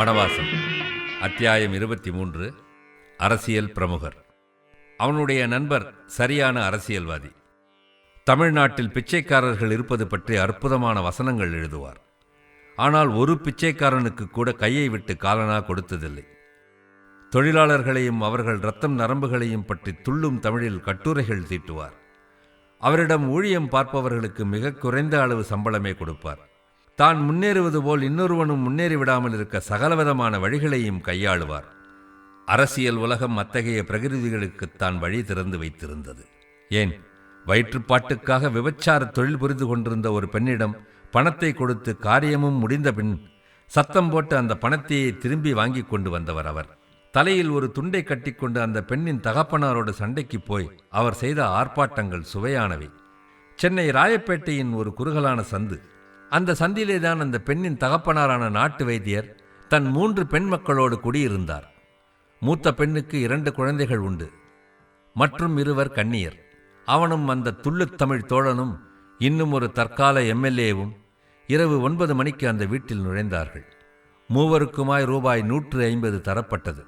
வனவாசம். அத்தியாயம் இருபத்தி மூன்று. அரசியல் பிரமுகர். அவனுடைய நண்பர் சரியான அரசியல்வாதி. தமிழ்நாட்டில் பிச்சைக்காரர்கள் இருப்பது பற்றி அற்புதமான வசனங்கள் எழுதுவார். ஆனால் ஒரு பிச்சைக்காரனுக்கு கூட கையை விட்டு காலனா கொடுத்ததில்லை. தொழிலாளர்களையும் அவர்கள் ரத்தம் நரம்புகளையும் பற்றி துள்ளும் தமிழில் கட்டுரைகள் தீட்டுவார். அவரிடம் ஊழியம் பார்ப்பவர்களுக்கு மிக குறைந்த அளவு சம்பளமே கொடுப்பார். தான் முன்னேறுவது போல் இன்னொருவனும் முன்னேறி விடாமல் இருக்க சகலவிதமான வழிகளையும் கையாளுவார். அரசியல் உலகம் அத்தகைய பிரகிருதிகளுக்கு தான் வழி திறந்து வைத்திருந்தது. ஏன்? வயிற்றுப்பாட்டுக்காக விபச்சார தொழில் புரிந்து கொண்டிருந்த ஒரு பெண்ணிடம் பணத்தை கொடுத்து காரியமும் முடிந்த பின் சத்தம் போட்டு அந்த பணத்தையே திரும்பி வாங்கி கொண்டு வந்தவர் அவர். தலையில் ஒரு துண்டை கட்டிக்கொண்டு அந்த பெண்ணின் தகப்பனாரோடு சண்டைக்கு போய் அவர் செய்த ஆர்ப்பாட்டங்கள் சுவையானவை. சென்னை ராயப்பேட்டையின் ஒரு குறுகலான சந்து அந்த சந்திலே தான் அந்த பெண்ணின் தகப்பனாரான நாட்டு வைத்தியர் தன் மூன்று பெண் மக்களோடு குடியிருந்தார். மூத்த பெண்ணுக்கு இரண்டு குழந்தைகள் உண்டு. மற்றும் இருவர் கன்னியர். அவனும் அந்த துள்ளுத்தமிழ் தோழனும் இன்னும் ஒரு தற்கால எம்எல்ஏவும் இரவு ஒன்பது மணிக்கு அந்த வீட்டில் நுழைந்தார்கள். மூவருக்குமாய் ரூபாய் நூற்று ஐம்பது தரப்பட்டது.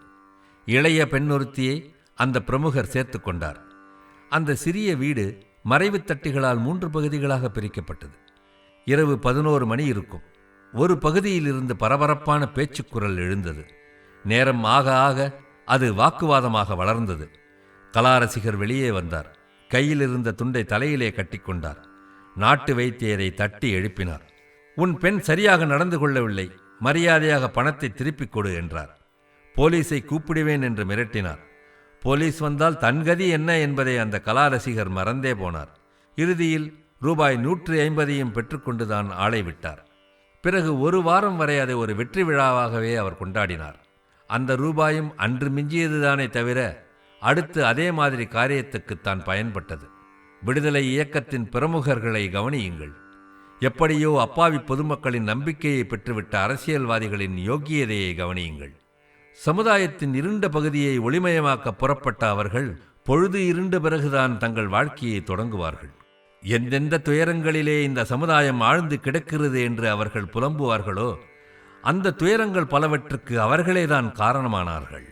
இளைய பெண்ணொருத்தியை அந்த பிரமுகர் சேர்த்து கொண்டார். அந்த சிறிய வீடு மறைவுத் தட்டிகளால் மூன்று பகுதிகளாக பிரிக்கப்பட்டது. இரவு பதினோரு மணி இருக்கும். ஒரு பகுதியில் இருந்து பரபரப்பான பேச்சுக்குரல் எழுந்தது. நேரம் ஆக ஆக அது வாக்குவாதமாக வளர்ந்தது. கலாரசிகர் வெளியே வந்தார். கையில் இருந்த துண்டை தலையிலே கட்டிக்கொண்டார் நாட்டு வைத்தியரை தட்டி எழுப்பினார். உன் பெண் சரியாக நடந்து கொள்ளவில்லை. மரியாதையாக பணத்தை திருப்பிக் கொடு என்றார். போலீஸை கூப்பிடுவேன் என்று மிரட்டினார். போலீஸ் வந்தால் தன் கதி என்ன என்பதை அந்த கலாரசிகர் மறந்தே போனார். இறுதியில் ரூபாய் நூற்றி ஐம்பதையும் பெற்றுக்கொண்டுதான் ஆளை விட்டார். பிறகு ஒரு வாரம் வரை அதை ஒரு வெற்றி விழாவாகவே அவர் கொண்டாடினார். அந்த ரூபாயும் அன்று மிஞ்சியதுதானே தவிர அடுத்து அதே மாதிரி காரியத்துக்குத்தான் பயன்பட்டது. விடுதலை இயக்கத்தின் பிரமுகர்களை கவனியுங்கள். எப்படியோ அப்பாவி பொதுமக்களின் நம்பிக்கையை பெற்றுவிட்ட அரசியல்வாதிகளின் யோக்கியதையை கவனியுங்கள். சமுதாயத்தின் இருண்ட பகுதியை ஒளிமயமாக்க புறப்பட்ட அவர்கள் பொழுது இருண்ட பிறகுதான் தங்கள் வாழ்க்கையை தொடங்குவார்கள். எந்தெந்த துயரங்களிலே இந்த சமுதாயம் ஆழ்ந்து கிடக்கிறது என்று அவர்கள் புலம்புவார்களோ அந்த துயரங்கள் பலவற்றுக்கு அவர்களேதான் காரணமானார்கள்.